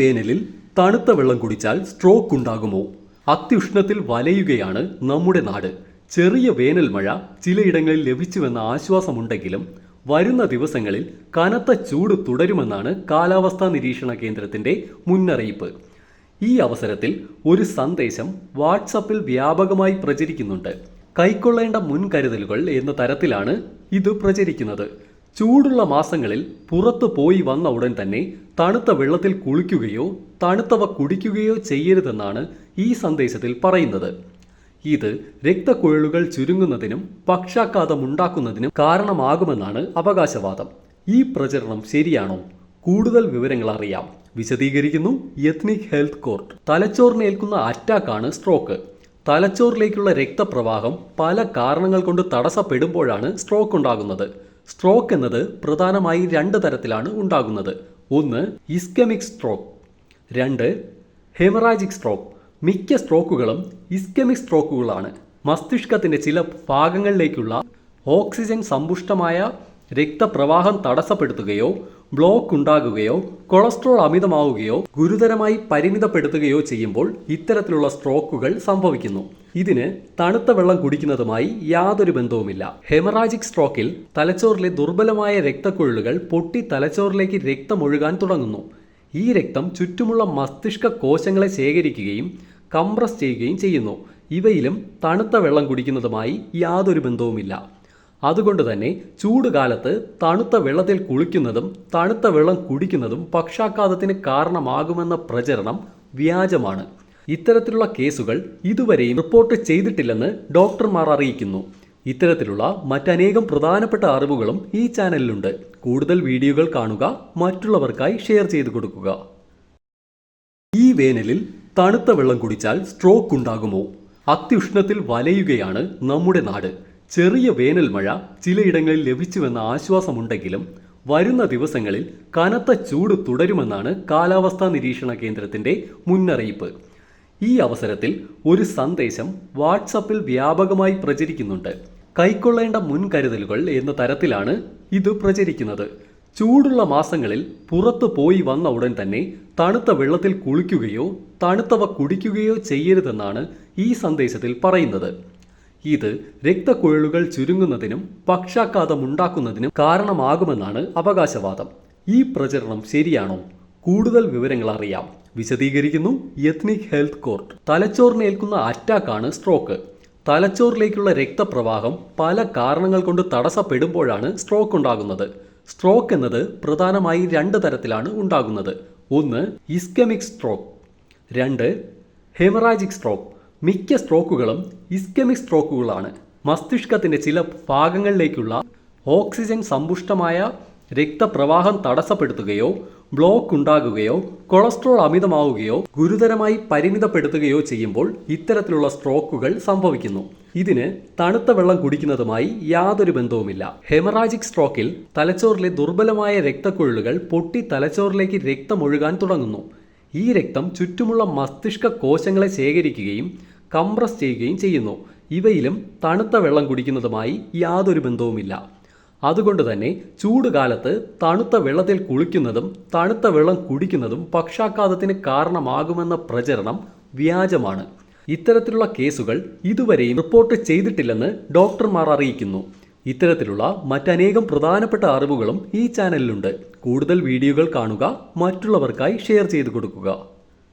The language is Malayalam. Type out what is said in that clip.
വേനലിൽ തണുത്ത വെള്ളം കുടിച്ചാൽ സ്ട്രോക്ക് ഉണ്ടാകുമോ? അത്യുഷ്ണത്തിൽ വലയുകയാണ് നമ്മുടെ നാട്. ചെറിയ വേനൽ മഴ ചിലയിടങ്ങളിൽ ലഭിച്ചുവെന്ന ആശ്വാസമുണ്ടെങ്കിലും വരുന്ന ദിവസങ്ങളിൽ കനത്ത ചൂട് തുടരുമെന്നാണ് കാലാവസ്ഥാ നിരീക്ഷണ കേന്ദ്രത്തിന്റെ മുന്നറിയിപ്പ്. ഈ അവസരത്തിൽ ഒരു സന്ദേശം വാട്സപ്പിൽ വ്യാപകമായി പ്രചരിക്കുന്നുണ്ട്. കൈക്കൊള്ളേണ്ട മുൻകരുതലുകൾ എന്ന തരത്തിലാണ് ഇത് പ്രചരിക്കുന്നത്. ചൂടുള്ള മാസങ്ങളിൽ പുറത്തു പോയി വന്ന ഉടൻ തന്നെ തണുത്ത വെള്ളത്തിൽ കുളിക്കുകയോ തണുത്തവ കുടിക്കുകയോ ചെയ്യരുതെന്നാണ് ഈ സന്ദേശത്തിൽ പറയുന്നത്. ഇത് രക്തക്കുഴലുകൾ ചുരുങ്ങുന്നതിനും പക്ഷാഘാതമുണ്ടാക്കുന്നതിനും കാരണമാകുമെന്നാണ് അവകാശവാദം. ഈ പ്രചരണം ശരിയാണോ? കൂടുതൽ വിവരങ്ങൾ അറിയാം. വിശദീകരിക്കുന്നു എത്നിക് ഹെൽത്ത് കോർട്ട്. തലച്ചോറിനേൽക്കുന്ന അറ്റാക്കാണ് സ്ട്രോക്ക്. തലച്ചോറിലേക്കുള്ള രക്തപ്രവാഹം പല കാരണങ്ങൾ കൊണ്ട് തടസ്സപ്പെടുമ്പോഴാണ് സ്ട്രോക്ക് ഉണ്ടാകുന്നത്. സ്ട്രോക്ക് എന്നത് പ്രധാനമായി രണ്ട് തരത്തിലാണ് ഉണ്ടാകുന്നത്. ഒന്ന് ഇസ്കമിക് സ്ട്രോക്ക് രണ്ട് ഹെമറാജിക് സ്ട്രോക്ക് മിക്ക സ്ട്രോക്കുകളും ഇസ്കമിക് സ്ട്രോക്കുകളാണ് മസ്തിഷ്കത്തിന്റെ ചില ഭാഗങ്ങളിലേക്കുള്ള ഓക്സിജൻ സമ്പുഷ്ടമായ രക്തപ്രവാഹം തടസ്സപ്പെടുത്തുകയോ ബ്ലോക്ക് ഉണ്ടാകുകയോ കൊളസ്ട്രോൾ അമിതമാവുകയോ ഗുരുതരമായി പരിമിതപ്പെടുത്തുകയോ ചെയ്യുമ്പോൾ ഇത്തരത്തിലുള്ള സ്ട്രോക്കുകൾ സംഭവിക്കുന്നു. ഇതിന് തണുത്ത വെള്ളം കുടിക്കുന്നതുമായി യാതൊരു ബന്ധവുമില്ല. ഹെമറാജിക് സ്ട്രോക്കിൽ തലച്ചോറിലെ ദുർബലമായ രക്തക്കുഴലുകൾ പൊട്ടി തലച്ചോറിലേക്ക് രക്തമൊഴുകാൻ തുടങ്ങുന്നു. ഈ രക്തം ചുറ്റുമുള്ള മസ്തിഷ്ക കോശങ്ങളെ ശേഖരിക്കുകയും കംപ്രസ് ചെയ്യുകയും ചെയ്യുന്നു. ഇവയിലും തണുത്ത വെള്ളം കുടിക്കുന്നതുമായി യാതൊരു ബന്ധവുമില്ല. അതുകൊണ്ട് തന്നെ ചൂടുകാലത്ത് തണുത്ത വെള്ളത്തിൽ കുളിക്കുന്നതും തണുത്ത വെള്ളം കുടിക്കുന്നതും പക്ഷാഘാതത്തിന് കാരണമാകുമെന്ന പ്രചരണം വ്യാജമാണ്. ഇത്തരത്തിലുള്ള കേസുകൾ ഇതുവരെയും റിപ്പോർട്ട് ചെയ്തിട്ടില്ലെന്ന് ഡോക്ടർമാർ അറിയിക്കുന്നു. ഇത്തരത്തിലുള്ള മറ്റനേകം പ്രധാനപ്പെട്ട അറിവുകളും ഈ ചാനലിലുണ്ട്. കൂടുതൽ വീഡിയോകൾ കാണുക മറ്റുള്ളവർക്കായി ഷെയർ ചെയ്തു കൊടുക്കുക. ഈ വേനലിൽ തണുത്ത വെള്ളം കുടിച്ചാൽ സ്ട്രോക്ക് ഉണ്ടാകുമോ? അത്യുഷ്ണത്തിൽ വലയുകയാണ് നമ്മുടെ നാട്. ചെറിയ വേനൽ മഴ ചിലയിടങ്ങളിൽ ലഭിച്ചുവെന്ന ആശ്വാസമുണ്ടെങ്കിലും വരുന്ന ദിവസങ്ങളിൽ കനത്ത ചൂട് തുടരുമെന്നാണ് കാലാവസ്ഥാ നിരീക്ഷണ കേന്ദ്രത്തിന്റെ മുന്നറിയിപ്പ്. ഈ അവസരത്തിൽ ഒരു സന്ദേശം വാട്സപ്പിൽ വ്യാപകമായി പ്രചരിക്കുന്നുണ്ട്. കൈക്കൊള്ളേണ്ട മുൻകരുതലുകൾ എന്ന തരത്തിലാണ് ഇത് പ്രചരിക്കുന്നത്. ചൂടുള്ള മാസങ്ങളിൽ പുറത്തു പോയി വന്ന ഉടൻ തന്നെ തണുത്ത വെള്ളത്തിൽ കുളിക്കുകയോ തണുത്തവ കുടിക്കുകയോ ചെയ്യരുതെന്നാണ് ഈ സന്ദേശത്തിൽ പറയുന്നത്. ഇത് രക്തക്കുഴലുകൾ ചുരുങ്ങുന്നതിനും പക്ഷാഘാതമുണ്ടാക്കുന്നതിനും കാരണമാകുമെന്നാണ് അവകാശവാദം. ഈ പ്രചരണം ശരിയാണോ? കൂടുതൽ വിവരങ്ങൾ അറിയാം. വിശദീകരിക്കുന്നു എത്നിക് ഹെൽത്ത് കോർട്ട് തലച്ചോറിനേൽക്കുന്ന അറ്റാക്കാണ് സ്ട്രോക്ക്. തലച്ചോറിലേക്കുള്ള രക്തപ്രവാഹം പല കാരണങ്ങൾ കൊണ്ട് തടസ്സപ്പെടുമ്പോഴാണ് സ്ട്രോക്ക് ഉണ്ടാകുന്നത്. സ്ട്രോക്ക് എന്നത് പ്രധാനമായി രണ്ട് തരത്തിലാണ് ഉണ്ടാകുന്നത്. ഒന്ന് ഇസ്കമിക് സ്ട്രോക്ക്. രണ്ട് ഹെമറാജിക് സ്ട്രോക്ക്. മിക്ക സ്ട്രോക്കുകളും ഇസ്കെമിക് സ്ട്രോക്കുകളാണ്. മസ്തിഷ്കത്തിന്റെ ചില ഭാഗങ്ങളിലേക്കുള്ള ഓക്സിജൻ സമ്പുഷ്ടമായ രക്തപ്രവാഹം തടസ്സപ്പെടുത്തുകയോ ബ്ലോക്ക് ഉണ്ടാകുകയോ കൊളസ്ട്രോൾ അമിതമാവുകയോ ഗുരുതരമായി പരിമിതപ്പെടുത്തുകയോ ചെയ്യുമ്പോൾ ഇത്തരത്തിലുള്ള സ്ട്രോക്കുകൾ സംഭവിക്കുന്നു. ഇതിന് തണുത്ത വെള്ളം കുടിക്കുന്നതുമായി യാതൊരു ബന്ധവുമില്ല. ഹെമറാജിക് സ്ട്രോക്കിൽ തലച്ചോറിലെ ദുർബലമായ രക്തക്കുഴലുകൾ പൊട്ടി തലച്ചോറിലേക്ക് രക്തമൊഴുകാൻ തുടങ്ങുന്നു. ഈ രക്തം ചുറ്റുമുള്ള മസ്തിഷ്ക കോശങ്ങളെ ശേഖരിക്കുകയും കംപ്രസ് ചെയ്യുകയും ചെയ്യുന്നു. ഇവയിലും തണുത്ത വെള്ളം കുടിക്കുന്നതുമായി യാതൊരു ബന്ധവുമില്ല. അതുകൊണ്ട് തന്നെ ചൂടുകാലത്ത് തണുത്ത വെള്ളത്തിൽ കുളിക്കുന്നതും തണുത്ത വെള്ളം കുടിക്കുന്നതും പക്ഷാഘാതത്തിന് കാരണമാകുമെന്ന പ്രചരണം വ്യാജമാണ്. ഇത്തരത്തിലുള്ള കേസുകൾ ഇതുവരെയും റിപ്പോർട്ട് ചെയ്തിട്ടില്ലെന്ന് ഡോക്ടർമാർ അറിയിക്കുന്നു. ഇത്തരത്തിലുള്ള മറ്റനേകം പ്രധാനപ്പെട്ട അറിവുകളും ഈ ചാനലിലുണ്ട്. കൂടുതൽ വീഡിയോകൾ കാണുക മറ്റുള്ളവർക്കായി ഷെയർ ചെയ്തു കൊടുക്കുക.